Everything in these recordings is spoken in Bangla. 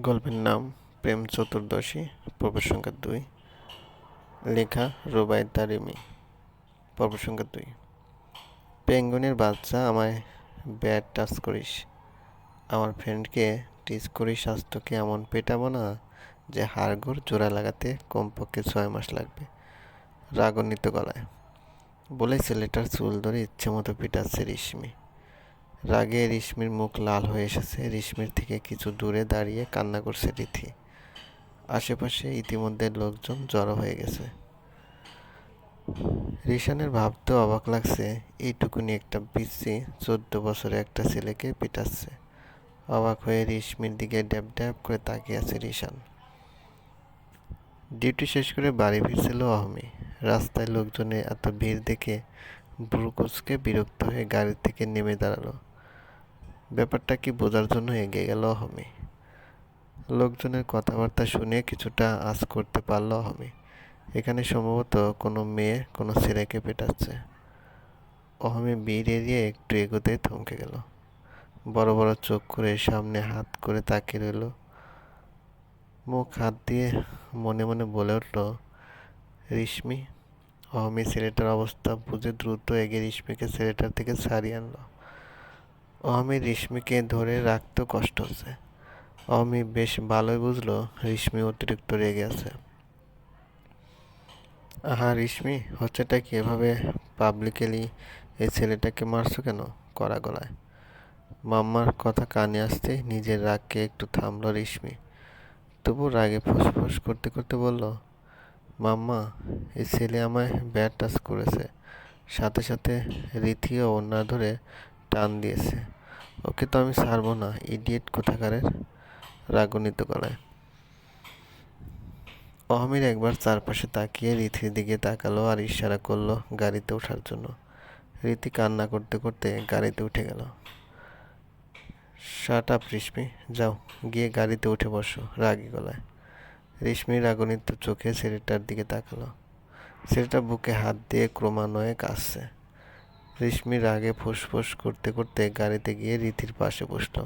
গল্পের নাম প্রেম চতুর্দশী পর্ব সংখ্যা দুই। লেখা রোবাই তারিমি পর্ব সংখ্যা দুই। পেঙ্গুনের বাচ্চা, আমায় ব্যাড টাচ করিস। আমার ফ্রেন্ডকে টিচ করিস তোকে এমন পেটাবো না যে হাড়গোড় জোড়া লাগাতে কমপক্ষে ছয় মাস লাগবে। রাগন্বিত গলায়। বলে ছেলেটার চুল ধরে ইচ্ছে মতো পিটাচ্ছে রেশমি। রাগে রিশমির মুখ লাল হয়ে এসেছে। রিশমির থেকে কিছু দূরে দাঁড়িয়ে কান্না করছে রীতি আশেপাশে ইতিমধ্যে লোকজন জড়ো হয়ে গেছে। রিশানের ভাবতেও অবাক লাগছে। এইটুকুনি একটা পিসি চোদ্দ বছরে একটা ছেলেকে পিটাচ্ছে। অবাক হয়ে রিশমির দিকে ড্যাব ড্যাব করে তাকিয়ে আছে রিশান। ডিউটি শেষ করে বাড়ি ফিরছিল অহমি। রাস্তায় লোকজনে এত ভিড় দেখে ব্রুকুচকে বিরক্ত হয়ে গাড়ি থেকে নেমে দাঁড়াল। ব্যাপারটা কি বোঝার জন্য এগিয়ে গেল অহমি? লোকজনের কথাবার্তা শুনে কিছুটা আজ করতে পারল অহমি। এখানে সম্ভবত কোনো মেয়ে, কোনো ছেলেকে পেটাচ্ছে। অহমি বীর এড়িয়ে একটু এগোতে থমকে গেল। বড় বড় চোখ করে সামনে হাত করে তাকিয়ে রইল। মুখ হাত দিয়ে মনে মনে বলে উঠল, রিশমি? অহমি ছেলেটার অবস্থা বুঝে দ্রুত এগিয়ে রিশমিকে ছেলেটার থেকে ছাড়িয়ে আনলো। অহমি রিশমিকে ধরে রাখতেও কষ্ট হচ্ছে। অহমি বেশ ভালোই বুঝলো রিশমি অতিরিক্ত রেগে আছে। আহা রিশমি, হচ্ছেটা কি এভাবে পাবলিকেলি এই ছেলেটাকে মারছো কেন কড়া গলায়? মাম্মার কথা কানে আসতে নিজের রাগকে একটু থামলো রিশমি। তবু রাগে ফুসফুস করতে করতে বলল, মাম্মা, এই ছেলে আমায় ব্যাট টাচ করেছে। সাথে সাথে রীতিও ওনা ধরে টান দিয়েছে। ওকে তো আমি ছাড়বো না ইডিয়েট কোথাকারের? রাগনিত গলায় অহমির একবার চারপাশে তাকিয়ে রীতির দিকে তাকালো আর ইশারা করল গাড়িতে ওঠার জন্য। রীতি কান্না করতে করতে গাড়িতে উঠে গেল। শার্ট আপ রিশমি, যাও, গিয়ে গাড়িতে উঠে বসো। রাগি গলায়। রেশমি রাগনিত চোখে ছেলেটার দিকে তাকালো। ছেলেটা বুকে হাত দিয়ে ক্রমান্বয়ে কাঁদছে রেশমি রাগে ফুসফুস করতে করতে গাড়িতে গিয়ে রীতির পাশে বসল।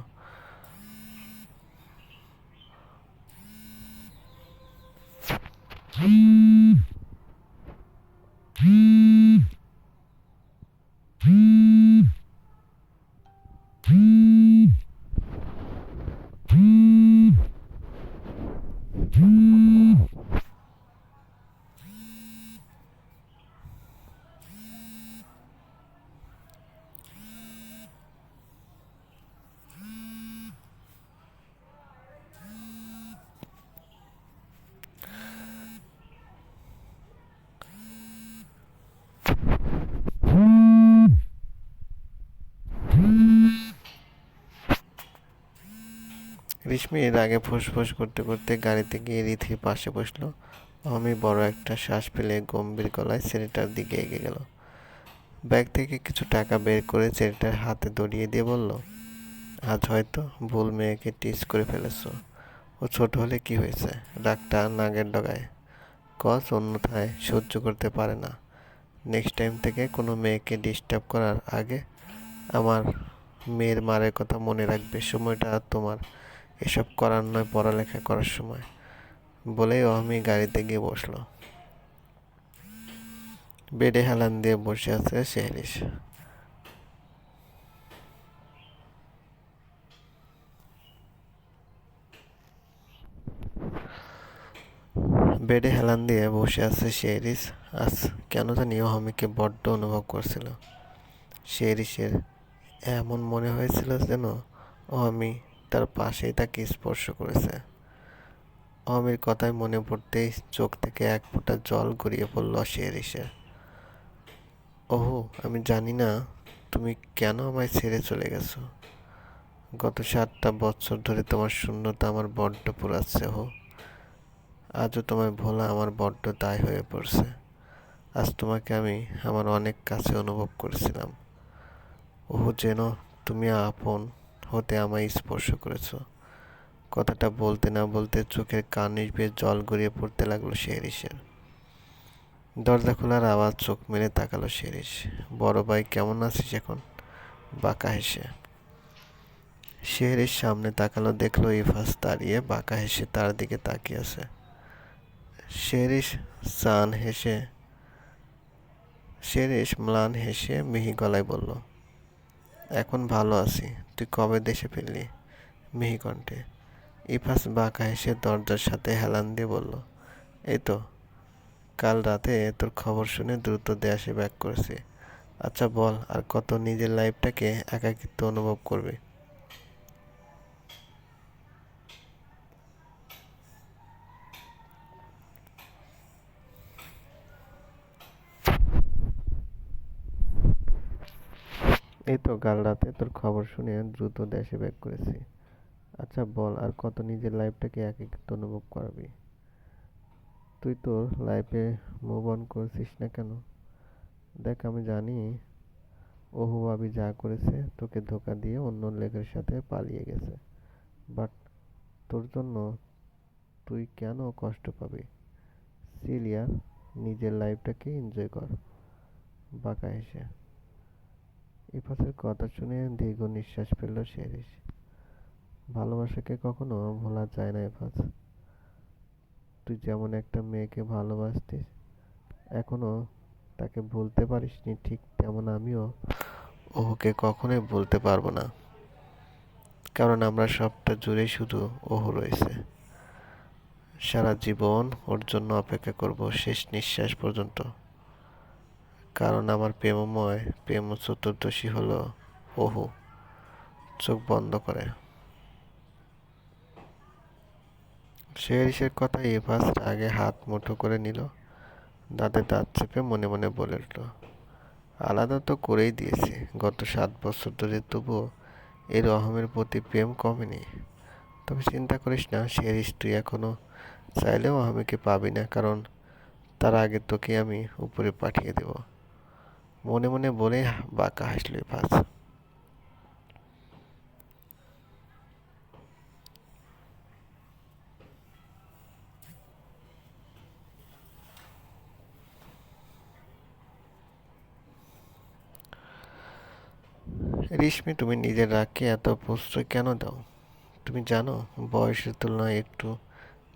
রেশমি এর আগে ফুসফুস করতে করতে গাড়িতে গিয়ে রীতির পাশে বসল। আমি বড় একটা শ্বাস ফেলে গম্ভীর গলায় ছেলেটার দিকে এগিয়ে গেল। ব্যাগ থেকে কিছু টাকা বের করে ছেলেটার হাতে দড়িয়ে দিয়ে বলল, আজ হয়তো ভুল মেয়েকে টিচ করে ফেলেছো। ও ছোট হলে কি হয়েছে? রাগটা নাগের ডগায়। কজ অন্যথায় সহ্য করতে পারে না। নেক্সট টাইম থেকে কোনো মেয়েকে ডিস্টার্ব করার আগে আমার মেয়ের মারের কথা মনে রাখবে। সময়টা তোমার এসব করার নয় পড়ালেখা করার সময়। বলেই অহমি গাড়িতে গিয়ে বসল। বেডে হেলান দিয়ে বসে আছে শেহরিস বেডে হেলান দিয়ে বসে আছে শেহরিস আজ কেন জানি অহমিকে বড্ড অনুভব করছিল। শেহরিসের এমন মনে হয়েছিল যেন অহমি তার পাশেই তাকে স্পর্শ করেছে। অমির কথায় মনে পড়তেই চোখ থেকে এক ফোঁটা জল গড়িয়ে পড়ল শেরিসের ওহো, আমি জানি না, তুমি কেন আমায় ছেড়ে চলে গেছো? গত সাতটা বছর ধরে তোমার শূন্যতা আমার বড্ড পুরাচ্ছে হো আজও তোমায় ভোলা আমার বড্ড দায় হয়ে পড়ছে। আজ তোমাকে আমি আমার অনেক কাছে অনুভব করেছিলাম। ওহো, যেন তুমি আপন হতে আমায় স্পর্শ করেছ। কথাটা বলতে না বলতে চোখের কানিস বেয়ে জল গড়িয়ে পড়তে লাগল শেরিসের দরজা খোলার আওয়াজ চোখ মেলে তাকালো শেরিস বড় ভাই কেমন আছিস এখন? বাঁকা হেসে। শেহরির সামনে তাকালো, দেখল ইফাস দাঁড়িয়ে বাঁকা হেসে তার দিকে তাকিয়ে আছে। শেরিস সান হেসে শেরিস ম্লান হেসে মিহি গলায় বলল এখন ভালো আছি। তুই কবে দেশে ফিরলি? মেহিকণ্ঠে ইফাস বাঁকা হেসে দরজার সাথে হেলান দিয়ে বলল, এই তো, কাল রাতে তোর খবর শুনে দ্রুত দেশে ব্যাক করেছি। আচ্ছা বল, আর কত নিজের লাইফটাকে একাকিত্ব অনুভব করবি? এই তো কাল রাতে তোর খবর শুনে দ্রুত দেশে ব্যাক করেছি। আচ্ছা বল, আর কত নিজের লাইফটাকে একাকিত্ব অনুভব করবি? তুই তোর লাইফে মুভ অন করছিস না কেন? দেখ, আমি জানি ওহু আবি যা করেছে তোকে ধোকা দিয়ে অন্য লেখের সাথে পালিয়ে গেছে। বাট তোর জন্য তুই কেন কষ্ট পাবি? সিলিয়া নিজের লাইফটাকে এনজয় কর। বাঁকা হেসে। ইফাসের কথা শুনে দীর্ঘ নিঃশ্বাস ফেলল শেরিস ভালোবাসাকে কখনো ভোলা যায় না ইফাস তুই যেমন একটা মেয়েকে ভালোবাসতিস, এখনও তাকে ভুলতে পারিসনি, ঠিক তেমন আমিও ওকে কখনোই বলতে পারব না। কারণ আমরা সবটা জুড়ে শুধু ওহ রয়েছে। সারা জীবন ওর জন্য অপেক্ষা করব শেষ নিঃশ্বাস পর্যন্ত। কারণ আমার প্রেমময় প্রেম চতুর্দশী হলো ওহু, চোখ বন্ধ করে। শেরিসের কথা এভাস আগে হাত মুঠো করে নিল, দাঁতে দাঁত চেপে মনে মনে বলে উঠল, আলাদা তো করেই দিয়েছি, গত সাত বছর ধরে তবুও এই রহমের প্রতি প্রেম কমেনি। তবে চিন্তা করিস না শেরিস তুই এখনও চাইলেও অহমিকে পাবি না, কারণ তার আগে তোকে আমি উপরে পাঠিয়ে দেব। মনে মনে বলে বাঁকা হাসলো ফাঁস রিশমি, তুমি নিজের রাগকে এত প্রশ্রয় কেন দাও? তুমি জানো, বয়সের তুলনায় একটু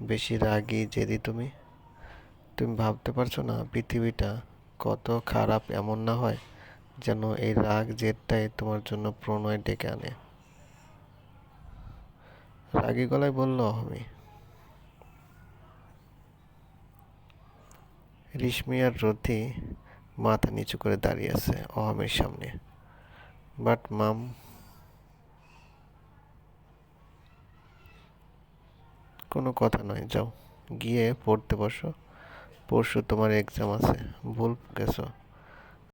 বেশি রাগী জেদি তুমি। তুমি ভাবতে পারছ না, পৃথিবীটা কত খারাপ এমন না হয় যেন এই রাগ জেদটাই তোমার জন্য প্রণয় ডেকে আনে। রাগী গলায় বলল আমি রিশমি আর রথি মাথা নিচু করে দাঁড়িয়ে আছে অহমের সামনে। বাট মাম, কোনো কথা নয়, যাও, গিয়ে পড়তে বসো। পরশু তোমার এক্সাম আছে। ভুল গেছো।